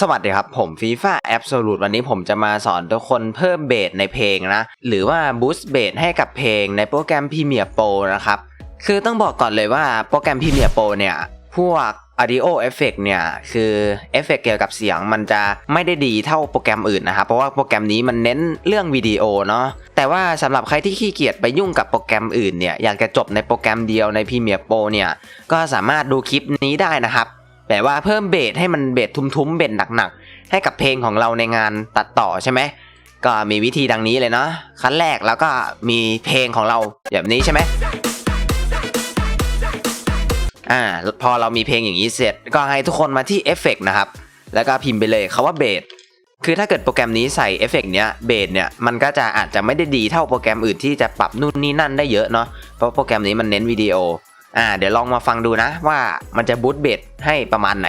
สวัสดีครับ ผมฟีฟ่าแอบ o ลู e วันนี้ผมจะมาสอนทุกคนเพิ่มเบสในเพลงนะ หรือว่าบูสต์เบสให้กับเพลงในโปรแกรม Premiere Pro นะครับ คือต้องบอกก่อนเลยว่าโปรแกรม Premiere Pro เนี่ย พวก Audio Effect เนี่ย คือเอฟเฟกเกี่ยวกับเสียงมันจะไม่ได้ดีเท่าโปรแกรมอื่นนะครับ เพราะว่าโปรแกรมนี้มันเน้นเรื่องวิดีโอเนาะแต่ว่าสำหรับใครที่ขี้เกียจไปยุ่งกับโปรแกรมอื่นเนี่ยอยากจะจบในโปรแกรมเดียวใน Premiere Pro เนี่ยก็สามารถดูคลิปนี้ได้นะครับ แต่ว่าเพิ่มเบสให้มันเบสทุ้มๆเบสหนักๆ ให้กับเพลงของเราในงานตัดต่อใช่ไหมก็มีวิธีดังนี้เลยเนาะขั้นแรกแล้วก็มีเพลงของเราแบบนี้ใช่ไหมอ่าพอเรามีเพลงอย่างนี้เสร็จ ก็ให้ทุกคนมาที่เอฟเฟกนะครับ แล้วก็พิมพ์ไปเลยคาว่าเบสคือถ้าเกิดโปรแกรมนี้ใส่เอฟเฟกเนี้ยเบสเนี่ยมันก็จะอาจจะไม่ได้ดีเท่าโปรแกรมอื่นที่จะปรับนู่นนี่นั่นได้เยอะเนาะเพราะโปรแกรมนี้มันเน้นวิดีโอ อ่าเดี๋ยวลองมาฟังดูนะว่ามันจะบูตเบสให้ประมาณไหน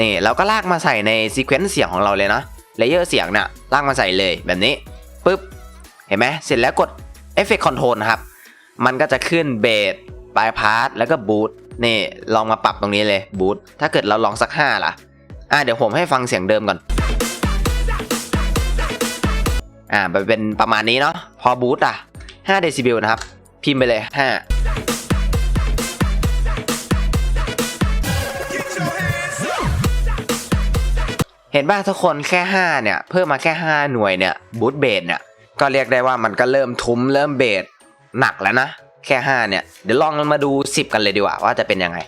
นี่เราก็ลากมาใส่ในซีเควนซ์เสียงของเราเลยนะเลเยอร์เสียงเนี่ยลากมาใส่เลยแบบนี้ปุ๊บเห็นไหมเสร็จแล้วกด Effect Control นะครับ มันก็จะขึ้นเบสปลายพาร์ทแล้วก็บูตนี่ลองมาปรับตรงนี้เลยบูตถ้าเกิดเราลองสัก 5 ล่ะอ่าเดี๋ยวผมให้ฟังเสียงเดิมก่อนอ่าไปเป็นประมาณนี้เนาะพอบูตอะ5เดซิเบลนะครับ พิมพ์ไปเลย 5 ห็นป่ะทุกคนแค่ 5 เนี่ย เพิ่มมาแค่ 5 หน่วยเนี่ยบูตเบสเนี่ย ก็เรียกได้ว่ามันก็เริ่มทุ้มเริ่มเบสหนักแล้วนะ แค่ 5 เนี่ย เดี๋ยวลองมาดู 10 กันเลยดีกว่าว่าจะเป็นยังไง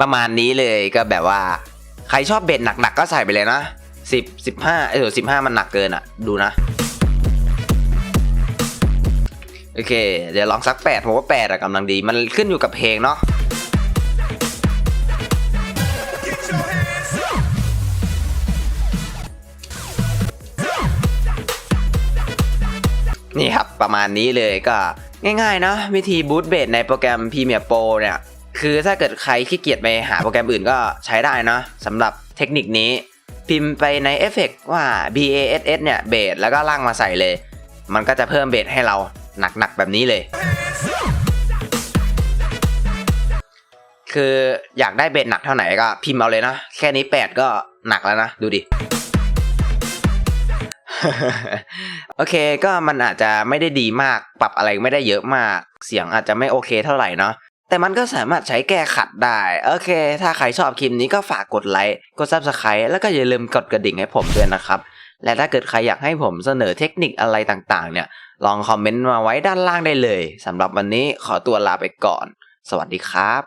ประมาณนี้เลยก็แบบว่า ใครชอบเบสหนักๆก็ใส่ไปเลยนะ 10 15 เออ 15 มันหนักเกินอะ ดูนะ โอเค เดี๋ยวลองสัก8ผมว่า8อะกำลังดี มันขึ้นอยู่กับเพลงเนาะนี่ครับ ประมาณนี้เลยก็ง่ายๆเนาะวิธีบูตเบสในโปรแกรม Premiere Pro เนี่ย คือถ้าเกิดใครขี้เกียจไปหาโปรแกรมอื่นก็ใช้ได้เนาะสำหรับเทคนิคนี้ พิมพ์ไปในเอฟเฟกว่า BASS เนี่ยเบสแล้วก็ล่างมาใส่เลย มันก็จะเพิ่มเบสให้เรา หนักๆแบบนี้เลย คืออยากได้เบสหนักเท่าไหร่ก็พิมพ์เอาเลยนะ แค่นี้ 8 ก็หนักแล้วนะ ดูดิ โอเคก็มันอาจจะไม่ได้ดีมากปรับอะไรไม่ได้เยอะมาก เสียงอาจจะไม่โอเคเท่าไหร่เนาะ แต่มันก็สามารถใช้แก้ขัดได้ โอเค ถ้าใครชอบคลิปนี้ก็ฝากกดไลค์ กด Subscribe แล้วก็อย่าลืมกดกระดิ่งให้ผมด้วยนะครับ และถ้าเกิดใครอยากให้ผมเสนอเทคนิคอะไรต่างๆ เนี่ย ลองคอมเมนต์มาไว้ด้านล่างได้เลยสำหรับวันนี้ขอตัวลาไปก่อน สวัสดีครับ